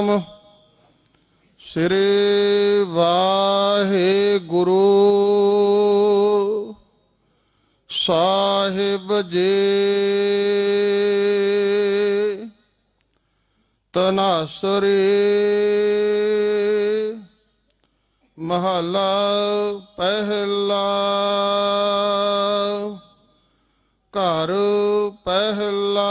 ਸਤਨਾਮ ਸ੍ਰੀ ਵਾਹਿਗੁਰੂ ਸਾਹਿਬ ਜੀ। ਤਨਾਸਰੀ ਮਹਲਾ ਪਹਿਲਾ। ਘਰ ਪਹਿਲਾ।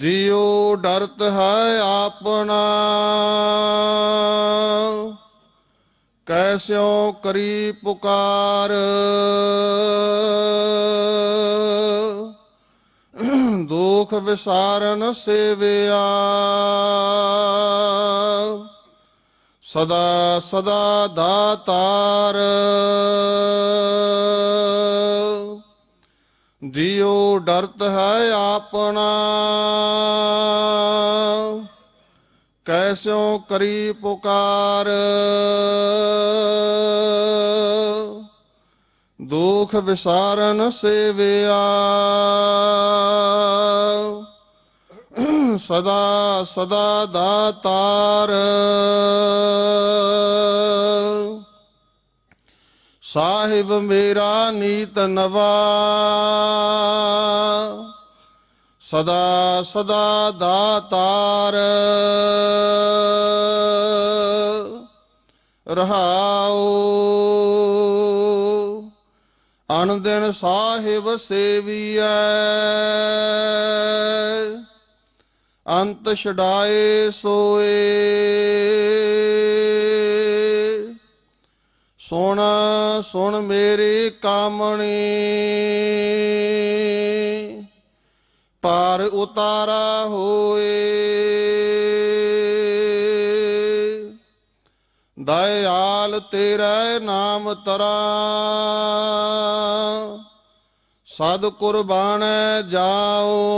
ਜਿਉ ਡਰਤ ਹੈ ਆਪਣਾ ਕੈਸਿਓ ਕਰੀ ਪੁਕਾਰ। ਦੁਖ ਵਿਸਾਰਨ ਸੇਵਿਆ ਸਦਾ ਸਦਾ ਦਾਤਾਰ। ਜਿਉ ਡਰਤ ਹੈ ਆਪਣਾ ਕੈਸਿਉ ਕਰੀ ਪੁਕਾਰ। ਦੁਖ ਵਿਸਾਰਨ ਸੇਵਿਆ। ਸਦਾ ਸਦਾ ਦਾਤਾਰ। ਸਾਹਿਬ ਮੇਰਾ ਨੀਤ ਨਵਾ। ਸਦਾ ਸਦਾ ਦਾਤਾਰ। ਰਹਾਉ। ਅਨ ਦਿਨ ਸਾਹਿਬ ਸੇਵੀਐ। ਅੰਤ ਛਡਾਏ ਸੋਏ। ਸੁਣ ਸੁਣ ਮੇਰੀ ਕਾਮਣੀ। ਪਾਰ ਉਤਾਰਾ ਹੋਏ। ਦਇਆਲ ਤੇਰਾ ਨਾਮ ਤਰਾ। ਸਦ ਕੁਰਬਾਨ ਜਾਓ।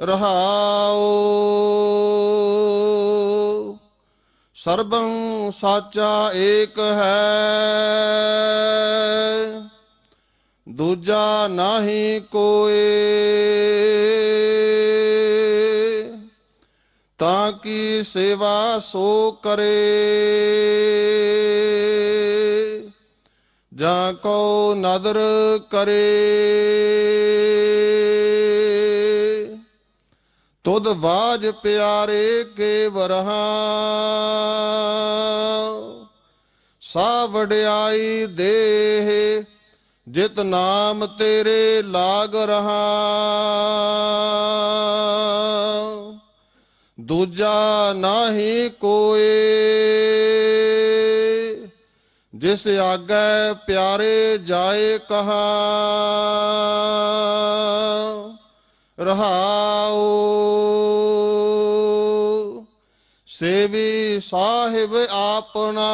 ਰਹਾਉ ਸਰਬੰ ਸਾਚਾ ਏਕ ਹੈ। ਦੂਜਾ ਨਹੀਂ ਕੋਏ। ਤਾਂ ਕੀ ਸੇਵਾ ਸੋ ਕਰੇ। ਜਾਂ ਕੋ ਨਦਰ ਕਰੇ। ਤੁਧ ਬਾਜ ਪਿਆਰੇ ਕੇ ਵਰਹਾ ਸਾ ਵਡਿਆਈ ਦੇਹ, ਜਿਤ ਨਾਮ ਤੇਰੇ ਲਾਗ ਰਹਾ। ਦੂਜਾ ਨਾਹੀ ਕੋਏ, ਜਿਸ ਆਗੈ ਪਿਆਰੇ ਜਾਏ ਕਹਾ। ਰਹਾਉ। ਸੇਵੀ ਸਾਹਿਬ ਆਪਣਾ।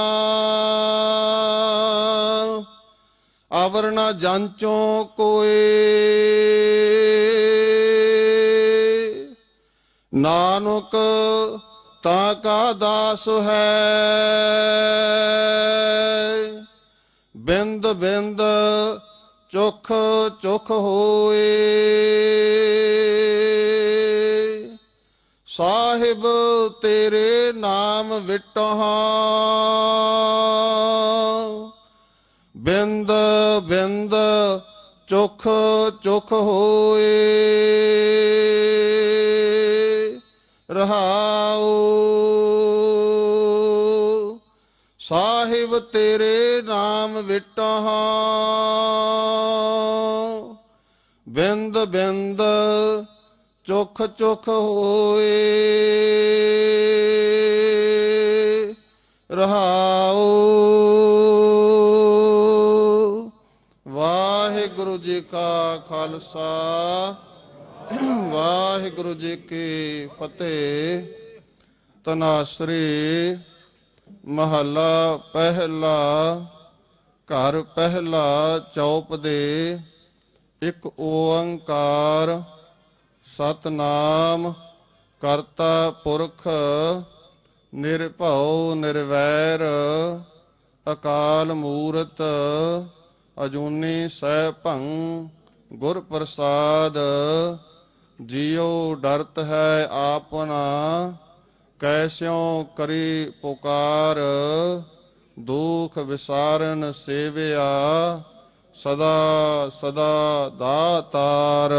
ਅਵਰ ਜਾਂਚੋਂ ਕੋਏ। ਨਾਨਕ ਤਾਂ ਕਾ ਦਾਸ ਹੈ। ਬਿੰਦ ਬਿੰਦ ਚੁਖ ਚੁਖ ਹੋਏ। ਸਾਹਿਬ ਤੇਰੇ ਨਾਮ ਵਿਟਹਾ ਬਿੰਦ ਬਿੰਦ ਚੁਖ ਚੁਖ ਹੋਏ। ਰਹਾਉ। ਸਾਹਿਬ ਤੇਰੇ ਨਾਮ ਵਿਟਹਾਂ ਬਿੰਦ ਬਿੰਦ ਚੁਖ ਚੁਖ ਹੋਏ। ਰਹਾਉ। ਵਾਹਿਗੁਰੂ ਜੀ ਕਾ ਖਾਲਸਾ। ਵਾਹਿਗੁਰੂ ਜੀ ਕੀ ਫਤਿਹ। ਤਨਾਸਰੀ। ਮਹੱਲਾ ਪਹਿਲਾ, ਘਰ ਪਹਿਲਾ, ਚੌਪ ਦੇ ਇੱਕ ਓੰਕਾਰ, ਸਤਨਾਮ, ਕਰਤਾ ਪੁਰਖ, ਨਿਰਭਉ, ਨਿਰਵੈਰ, ਅਕਾਲ ਮੂਰਤ, ਅਜੂਨੀ ਸੈਭੰ ਗੁਰ ਪ੍ਰਸਾਦ ਜਿਉ ਡਰਤ ਹੈ ਆਪਨਾ ਕੈਸਿਉ ਕਰੀ ਪੁਕਾਰ ਦੁਖ ਵਿਸਾਰਨ ਸੇਵਿਆ ਸਦਾ ਸਦਾ ਦਾਤਾਰ।